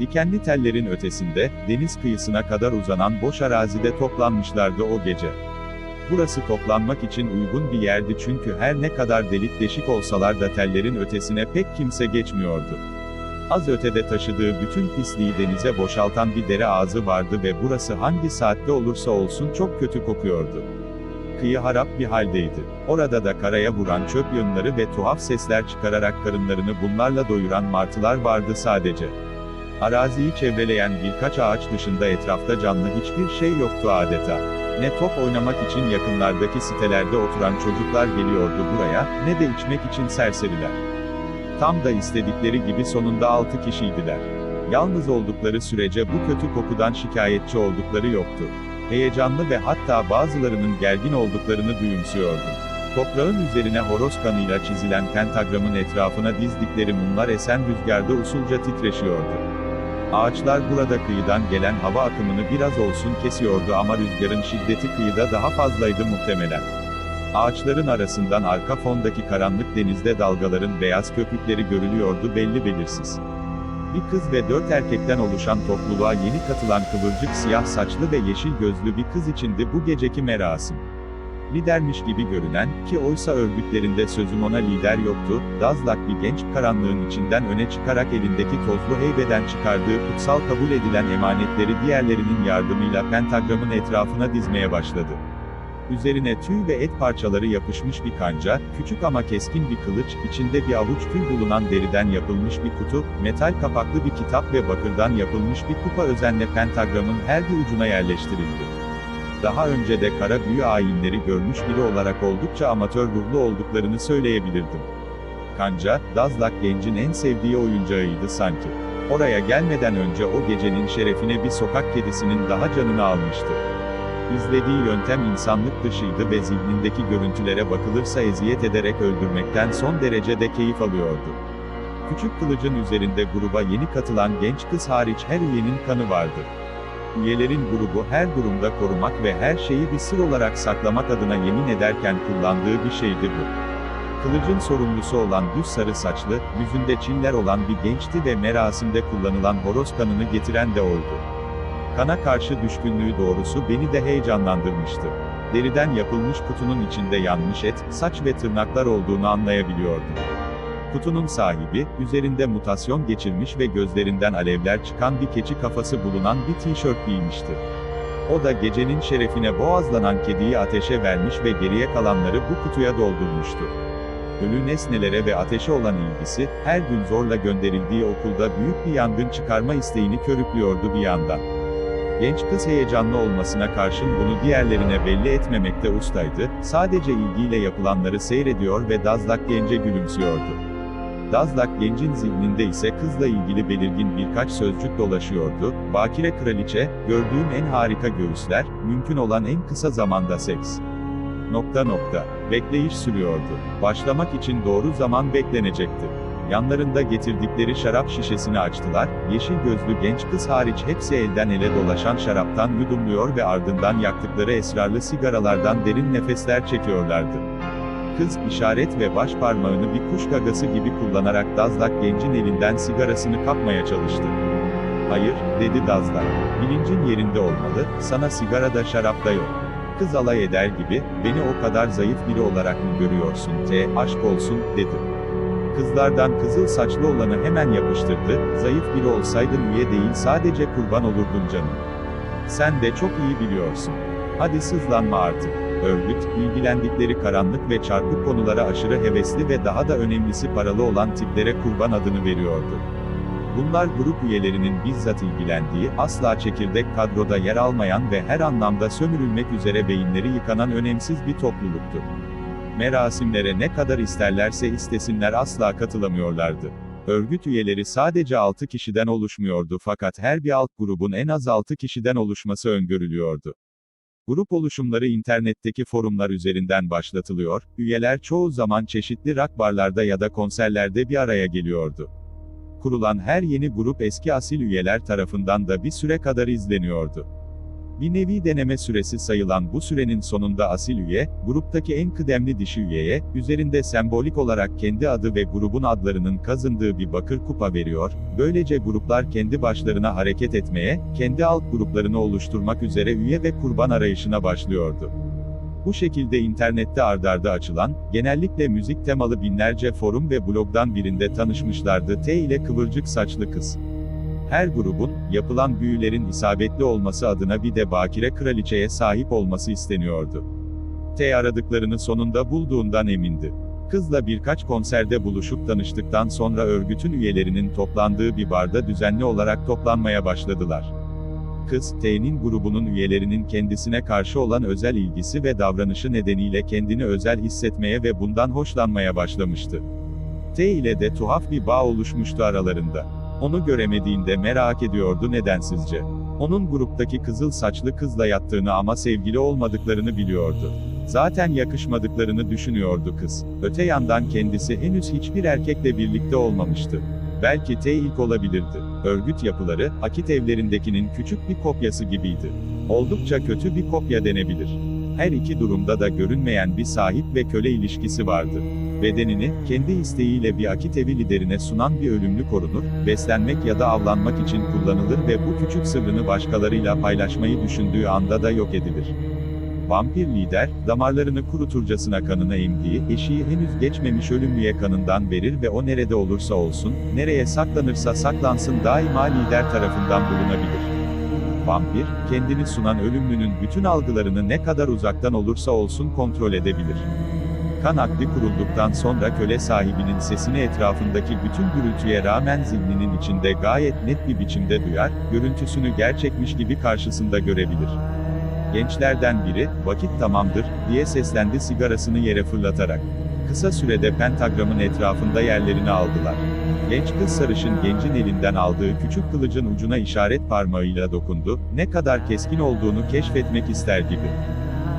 Dikenli tellerin ötesinde, deniz kıyısına kadar uzanan boş arazide toplanmışlardı o gece. Burası toplanmak için uygun bir yerdi çünkü her ne kadar delik deşik olsalar da tellerin ötesine pek kimse geçmiyordu. Az ötede taşıdığı bütün pisliği denize boşaltan bir dere ağzı vardı ve burası hangi saatte olursa olsun çok kötü kokuyordu. Kıyı harap bir haldeydi. Orada da karaya vuran çöp yığınları ve tuhaf sesler çıkararak karınlarını bunlarla doyuran martılar vardı sadece. Araziyi çevreleyen birkaç ağaç dışında etrafta canlı hiçbir şey yoktu adeta. Ne top oynamak için yakınlardaki sitelerde oturan çocuklar geliyordu buraya, ne de içmek için serseriler. Tam da istedikleri gibi sonunda 6 kişiydiler. Yalnız oldukları sürece bu kötü kokudan şikayetçi oldukları yoktu. Heyecanlı ve hatta bazılarının gergin olduklarını duyumsuyordum. Toprağın üzerine horoz kanıyla çizilen pentagramın etrafına dizdikleri mumlar esen rüzgarda usulca titreşiyordu. Ağaçlar burada kıyıdan gelen hava akımını biraz olsun kesiyordu ama rüzgarın şiddeti kıyıda daha fazlaydı muhtemelen. Ağaçların arasından arka fondaki karanlık denizde dalgaların beyaz köpükleri görülüyordu belli belirsiz. Bir kız ve dört erkekten oluşan topluluğa yeni katılan kıvırcık siyah saçlı ve yeşil gözlü bir kız içindi bu geceki merasim. Lidermiş gibi görünen, ki oysa örgütlerinde sözüm ona lider yoktu, dazlak bir genç karanlığın içinden öne çıkarak elindeki tozlu heybeden çıkardığı kutsal kabul edilen emanetleri diğerlerinin yardımıyla pentagramın etrafına dizmeye başladı. Üzerine tüy ve et parçaları yapışmış bir kanca, küçük ama keskin bir kılıç, içinde bir avuç tüy bulunan deriden yapılmış bir kutu, metal kapaklı bir kitap ve bakırdan yapılmış bir kupa özenle pentagramın her bir ucuna yerleştirildi. Daha önce de kara büyü ayinleri görmüş biri olarak oldukça amatör ruhlu olduklarını söyleyebilirdim. Kanca, Dazlak gencin en sevdiği oyuncağıydı sanki. Oraya gelmeden önce o gecenin şerefine bir sokak kedisinin daha canını almıştı. İzlediği yöntem insanlık dışıydı ve zihnindeki görüntülere bakılırsa eziyet ederek öldürmekten son derecede keyif alıyordu. Küçük kılıcın üzerinde gruba yeni katılan genç kız hariç her üyenin kanı vardı. Üyelerin grubu her durumda korumak ve her şeyi bir sır olarak saklamak adına yemin ederken kullandığı bir şeydi bu. Kılıcın sorumlusu olan düz sarı saçlı, yüzünde çiller olan bir gençti ve merasimde kullanılan horoz kanını getiren de oydu. Kana karşı düşkünlüğü doğrusu beni de heyecanlandırmıştı. Deriden yapılmış kutunun içinde yanmış et, saç ve tırnaklar olduğunu anlayabiliyordum. Kutunun sahibi, üzerinde mutasyon geçirmiş ve gözlerinden alevler çıkan bir keçi kafası bulunan bir tişört giymişti. O da gecenin şerefine boğazlanan kediyi ateşe vermiş ve geriye kalanları bu kutuya doldurmuştu. Ölü nesnelere ve ateşe olan ilgisi, her gün zorla gönderildiği okulda büyük bir yangın çıkarma isteğini körüklüyordu bir yandan. Genç kız heyecanlı olmasına karşın bunu diğerlerine belli etmemekte ustaydı, sadece ilgiyle yapılanları seyrediyor ve Dazlak gence gülümsüyordu. Dazlak gencin zihninde ise kızla ilgili belirgin birkaç sözcük dolaşıyordu, bakire kraliçe, gördüğüm en harika göğüsler, mümkün olan en kısa zamanda seks. Nokta nokta. Bekleyiş sürüyordu. Başlamak için doğru zaman beklenecekti. Yanlarında getirdikleri şarap şişesini açtılar, yeşil gözlü genç kız hariç hepsi elden ele dolaşan şaraptan yudumluyor ve ardından yaktıkları esrarlı sigaralardan derin nefesler çekiyorlardı. Kız, işaret ve baş parmağını bir kuş gagası gibi kullanarak Dazlak gencin elinden sigarasını kapmaya çalıştı. Hayır, dedi Dazlak. Bilincin yerinde olmalı, sana sigara da şarap da yok. Kız alay eder gibi, beni o kadar zayıf biri olarak mı görüyorsun te, aşk olsun, dedi. Kızlardan kızıl saçlı olanı hemen yapıştırdı, zayıf biri olsaydın üye değil sadece kurban olurdun canım. Sen de çok iyi biliyorsun. Hadi sızlanma artık. Örgüt, ilgilendikleri karanlık ve çarpık konulara aşırı hevesli ve daha da önemlisi paralı olan tiplere kurban adını veriyordu. Bunlar grup üyelerinin bizzat ilgilendiği, asla çekirdek kadroda yer almayan ve her anlamda sömürülmek üzere beyinleri yıkanan önemsiz bir topluluktu. Merasimlere ne kadar isterlerse istesinler asla katılamıyorlardı. Örgüt üyeleri sadece 6 kişiden oluşmuyordu fakat her bir alt grubun en az 6 kişiden oluşması öngörülüyordu. Grup oluşumları internetteki forumlar üzerinden başlatılıyor, üyeler çoğu zaman çeşitli rock barlarda ya da konserlerde bir araya geliyordu. Kurulan her yeni grup eski asil üyeler tarafından da bir süre kadar izleniyordu. Bir nevi deneme süresi sayılan bu sürenin sonunda asil üye, gruptaki en kıdemli dişi üyeye, üzerinde sembolik olarak kendi adı ve grubun adlarının kazındığı bir bakır kupa veriyor, böylece gruplar kendi başlarına hareket etmeye, kendi alt gruplarını oluşturmak üzere üye ve kurban arayışına başlıyordu. Bu şekilde internette ardarda açılan, genellikle müzik temalı binlerce forum ve blogdan birinde tanışmışlardı T ile kıvırcık saçlı kız. Her grubun, yapılan büyülerin isabetli olması adına bir de bakire kraliçeye sahip olması isteniyordu. T aradıklarını sonunda bulduğundan emindi. Kızla birkaç konserde buluşup tanıştıktan sonra örgütün üyelerinin toplandığı bir barda düzenli olarak toplanmaya başladılar. Kız, T'nin grubunun üyelerinin kendisine karşı olan özel ilgisi ve davranışı nedeniyle kendini özel hissetmeye ve bundan hoşlanmaya başlamıştı. T ile de tuhaf bir bağ oluşmuştu aralarında. Onu göremediğinde merak ediyordu nedensizce. Onun gruptaki kızıl saçlı kızla yattığını ama sevgili olmadıklarını biliyordu. Zaten yakışmadıklarını düşünüyordu kız. Öte yandan kendisi henüz hiçbir erkekle birlikte olmamıştı. Belki T ilk olabilirdi. Örgüt yapıları, akit evlerindekinin küçük bir kopyası gibiydi. Oldukça kötü bir kopya denebilir. Her iki durumda da görünmeyen bir sahip ve köle ilişkisi vardı. Bedenini, kendi isteğiyle bir akit evi liderine sunan bir ölümlü korunur, beslenmek ya da avlanmak için kullanılır ve bu küçük sırrını başkalarıyla paylaşmayı düşündüğü anda da yok edilir. Vampir lider, damarlarını kuruturcasına kanını emdiği, eşiği henüz geçmemiş ölümlüye kanından verir ve o nerede olursa olsun, nereye saklanırsa saklansın daima lider tarafından bulunabilir. Vampir, kendini sunan ölümlünün bütün algılarını ne kadar uzaktan olursa olsun kontrol edebilir. Kan akdi kurulduktan sonra köle sahibinin sesini etrafındaki bütün gürültüye rağmen zihninin içinde gayet net bir biçimde duyar, görüntüsünü gerçekmiş gibi karşısında görebilir. Gençlerden biri, vakit tamamdır, diye seslendi sigarasını yere fırlatarak. Kısa sürede pentagramın etrafında yerlerini aldılar. Genç kız sarışın gencin elinden aldığı küçük kılıcın ucuna işaret parmağıyla dokundu, ne kadar keskin olduğunu keşfetmek ister gibi.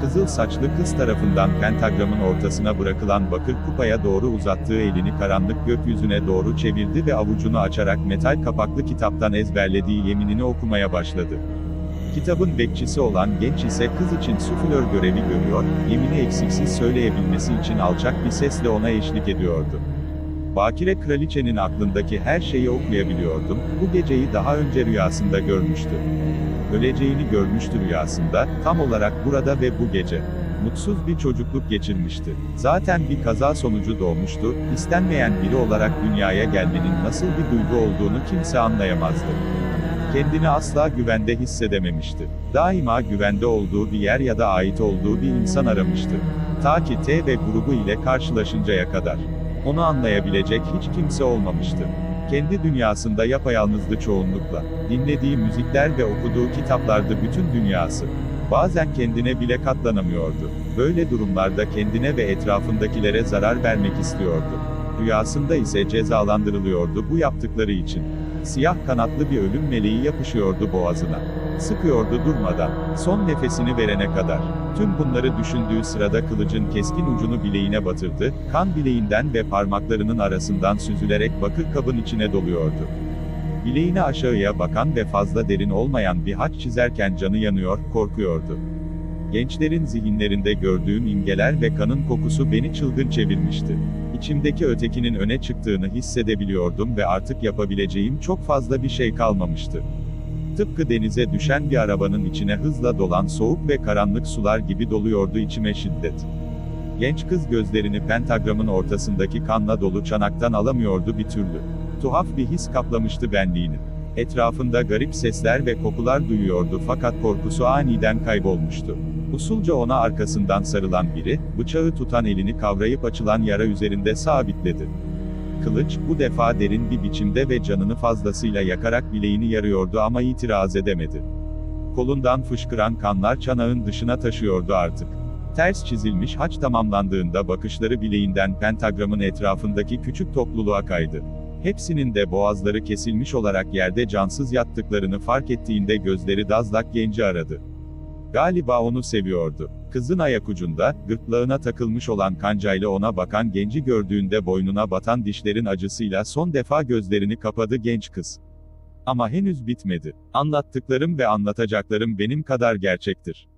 Kızıl saçlı kız tarafından pentagramın ortasına bırakılan bakır kupaya doğru uzattığı elini karanlık gökyüzüne doğru çevirdi ve avucunu açarak metal kapaklı kitaptan ezberlediği yeminini okumaya başladı. Kitabın bekçisi olan genç ise kız için suflör görevi görüyor, yemini eksiksiz söyleyebilmesi için alçak bir sesle ona eşlik ediyordu. Bakire kraliçenin aklındaki her şeyi okuyabiliyordum, bu geceyi daha önce rüyasında görmüştü. Öleceğini görmüştü rüyasında, tam olarak burada ve bu gece. Mutsuz bir çocukluk geçirmişti. Zaten bir kaza sonucu doğmuştu, istenmeyen biri olarak dünyaya gelmenin nasıl bir duygu olduğunu kimse anlayamazdı. Kendini asla güvende hissedememişti. Daima güvende olduğu bir yer ya da ait olduğu bir insan aramıştı. Ta ki T ve grubu ile karşılaşıncaya kadar. Onu anlayabilecek hiç kimse olmamıştı. Kendi dünyasında yapayalnızdı çoğunlukla. Dinlediği müzikler ve okuduğu kitaplardı bütün dünyası. Bazen kendine bile katlanamıyordu. Böyle durumlarda kendine ve etrafındakilere zarar vermek istiyordu. Rüyasında ise cezalandırılıyordu bu yaptıkları için. Siyah kanatlı bir ölüm meleği yapışıyordu boğazına. Sıkıyordu durmadan, son nefesini verene kadar. Tüm bunları düşündüğü sırada kılıcın keskin ucunu bileğine batırdı, kan bileğinden ve parmaklarının arasından süzülerek bakır kabın içine doluyordu. Bileğine aşağıya bakan ve fazla derin olmayan bir haç çizerken canı yanıyor, korkuyordu. Gençlerin zihinlerinde gördüğüm imgeler ve kanın kokusu beni çılgın çevirmişti. İçimdeki ötekinin öne çıktığını hissedebiliyordum ve artık yapabileceğim çok fazla bir şey kalmamıştı. Tıpkı denize düşen bir arabanın içine hızla dolan soğuk ve karanlık sular gibi doluyordu içime şiddet. Genç kız gözlerini pentagramın ortasındaki kanla dolu çanaktan alamıyordu bir türlü. Tuhaf bir his kaplamıştı benliğini. Etrafında garip sesler ve kokular duyuyordu fakat korkusu aniden kaybolmuştu. Usulca ona arkasından sarılan biri, bıçağı tutan elini kavrayıp açılan yara üzerinde sabitledi. Kılıç, bu defa derin bir biçimde ve canını fazlasıyla yakarak bileğini yarıyordu ama itiraz edemedi. Kolundan fışkıran kanlar çanağın dışına taşıyordu artık. Ters çizilmiş haç tamamlandığında bakışları bileğinden pentagramın etrafındaki küçük topluluğa kaydı. Hepsinin de boğazları kesilmiş olarak yerde cansız yattıklarını fark ettiğinde gözleri dazlak genci aradı. Galiba onu seviyordu. Kızın ayak ucunda, gırtlağına takılmış olan kancayla ona bakan genci gördüğünde boynuna batan dişlerin acısıyla son defa gözlerini kapadı genç kız. Ama henüz bitmedi. Anlattıklarım ve anlatacaklarım benim kadar gerçektir.